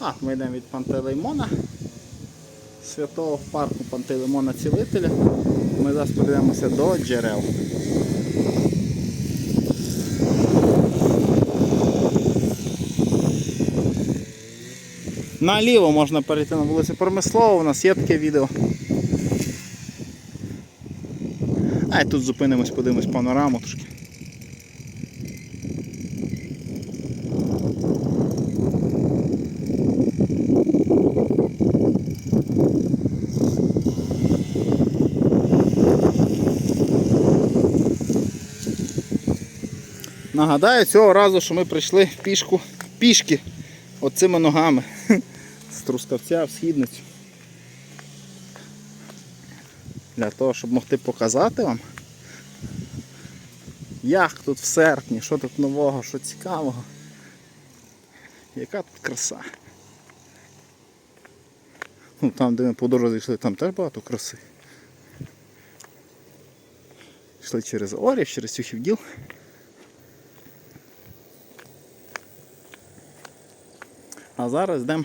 А, ми йдемо від Пантелеймона. Святого парку Пантелеймона Цілителя. Ми зараз подивимося до джерел. Наліво можна перейти на вулицю Промислову, у нас є таке відео. А і тут зупинимось, подивимось панораму трошки. Нагадаю цього разу, що ми прийшли пішку пішки оцими ногами з Трускавця в східницю. Для того, щоб могти показати вам, як тут в серпні, що тут нового, що цікавого. Яка тут краса. Ну, там, де ми по дорозі йшли, там теж багато краси. Йшли через Орів, через Сюхівділ. А зараз йдемо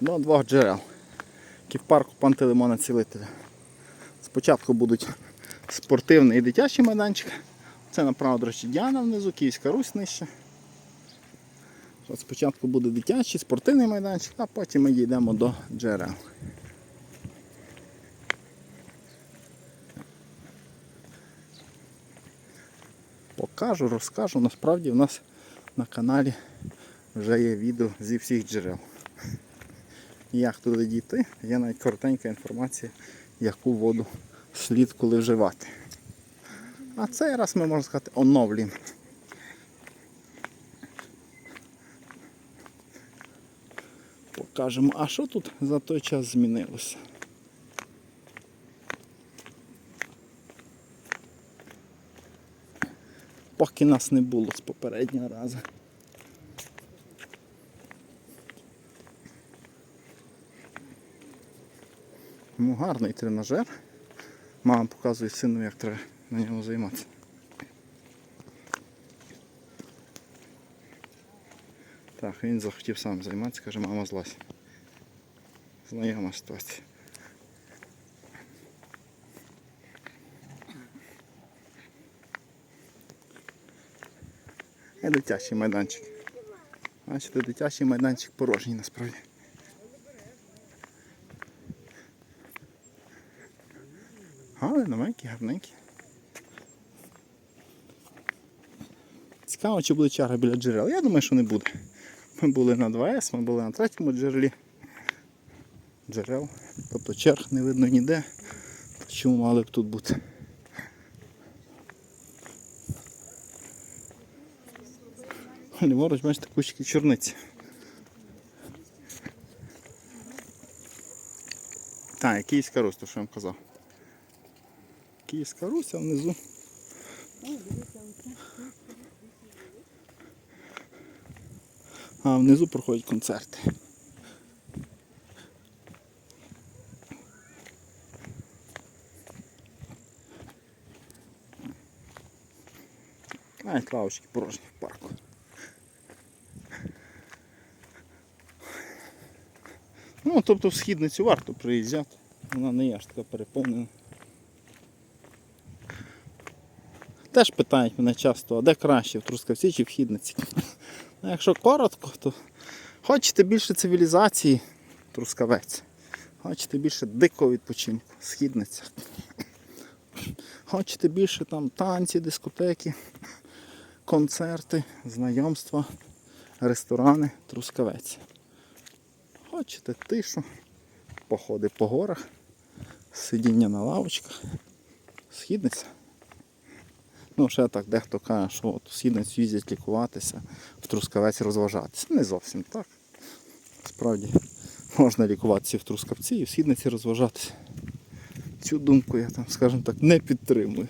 до двох джерел, які в парку Пантелеймона Цілителя. Спочатку будуть спортивний і дитячий майданчик. Це направо, до речі, Діана внизу, Київська Русь нижче. От спочатку буде дитячий, спортивний майданчик, а потім ми дійдемо до джерел. Покажу, розкажу. Насправді в нас на каналі вже є відео зі всіх джерел. Як туди дійти, є навіть коротенька інформація, яку воду слід коли вживати. А цей раз ми можна сказати оновлюємо. Покажемо, а що тут за той час змінилося? Поки нас не було з попереднього разу. Ну, гарний тренажер. Мама показує сину, як треба на ньому займатися. Так, він захотів сам займатися, каже, мама злась. Знайома ситуація. І дитячий майданчик. Бачите, дитячий майданчик порожній насправді. Але новенькі, гарненькі. Цікаво, чи буде черга біля джерел. Я думаю, що не буде. Ми були на 2С, ми були на третьому джерелі. Джерел. Тобто черг не видно ніде. Чому мали б тут бути? Ліворуч, бачите, кущики чорниці. Так, і Київська то що я вам казав. Київська Русь, внизу. А внизу проходять концерти. І лавочки порожні в парку. Ну, тобто в східницю варто приїжджати. Вона не є аж така переповнена. Теж питають мене часто, а де краще, в Трускавці чи в Хідниці. Ну, якщо коротко, то хочете більше цивілізації, Трускавець. Хочете більше дикого відпочинку, східниця. Хочете більше там танці, дискотеки, концерти, знайомства, ресторани, Трускавець. Хочете тишу, походи по горах, сидіння на лавочках, східниця. Ну, ще так дехто каже, що от східницю їздять лікуватися, в Трускавець розважатися. Не зовсім так. Справді можна лікуватися в Трускавці, і в східниці розважатися. Цю думку я там, скажімо так, не підтримую.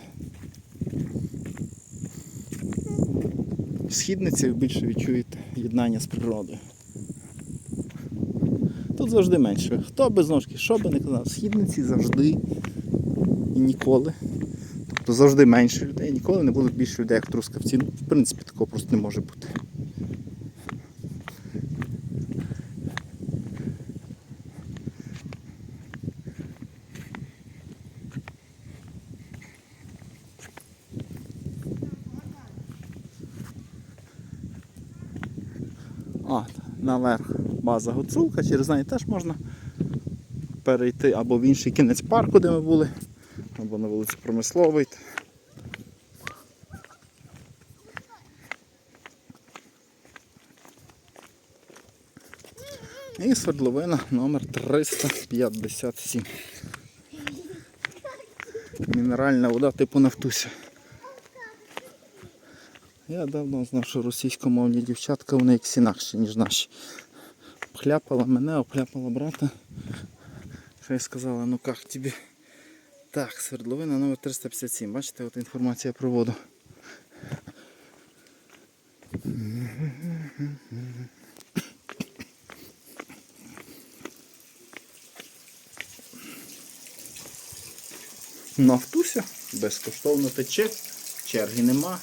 В східниці ви більше відчуєте єднання з природою. Тут завжди менше. Хто без ножки, що би не казав, в східниці завжди і ніколи то завжди менше людей, ніколи не буде більше людей, як в трускавці. Ну, В принципі, такого просто не може бути. А, наверх база Гуцулка, через неї теж можна перейти або в інший кінець парку, де ми були або на вулицю Промисловий. І свердловина номер 357. Мінеральна вода типу Нафтуся. Я давно знав, що російськомовні дівчатка вони якось інакші, ніж наші. Обхляпала мене, обхляпала брата. Що я сказала, ну як тобі? Так, свердловина номер 357. Бачите, от інформація про воду. Нафтуся, безкоштовно тече, черги нема.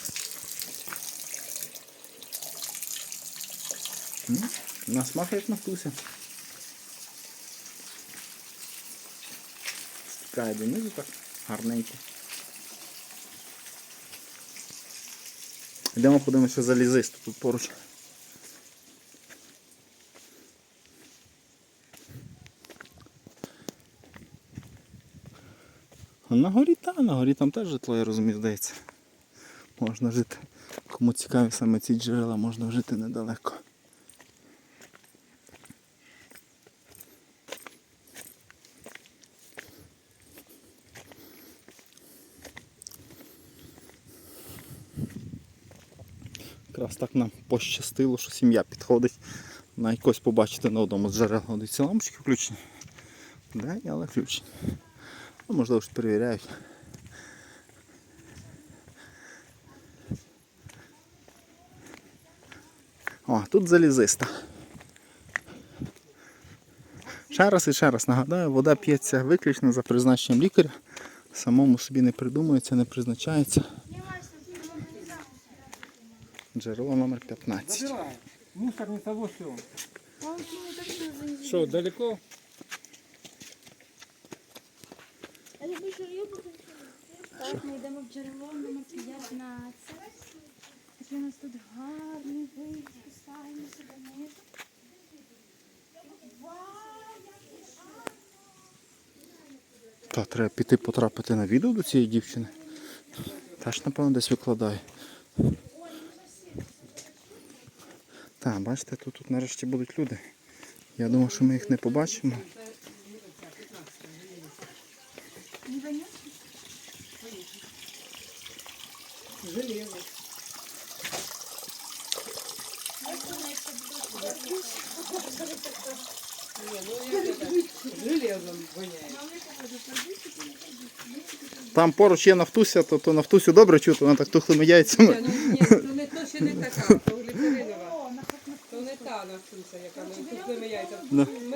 На смак як нафтуся. Стікає донизу так гарненько. Йдемо подивимося за лізисту тут поруч. На горі та, на горі там теж житло, я розумію, здається. Можна жити. Кому цікаві саме ці джерела, можна жити недалеко. Якраз так нам пощастило, що сім'я підходить на якось побачити на одному з джерел. Ці лампочки включені. День, але включені. Ну, можливо, ж перевіряють. О, тут залізиста. Ще раз і ще раз нагадаю, вода п'ється виключно за призначенням лікаря. Самому собі не придумується, не призначається. Джерело номер 15. Мусор не того все. Что, далеко? Так, ми йдемо в джерело номер 15. Який у нас тут гарний вид, спускаємося донизу. Та треба піти потрапити на відео до цієї дівчини. Теж, напевно, десь викладає. Так, бачите, тут, тут нарешті будуть люди. Я думав, що ми їх не побачимо. Там поруч є нафтуся, то, то нафтусю добре чути, вона так тухлими яйцями. Ні, ну то не то ще не така, то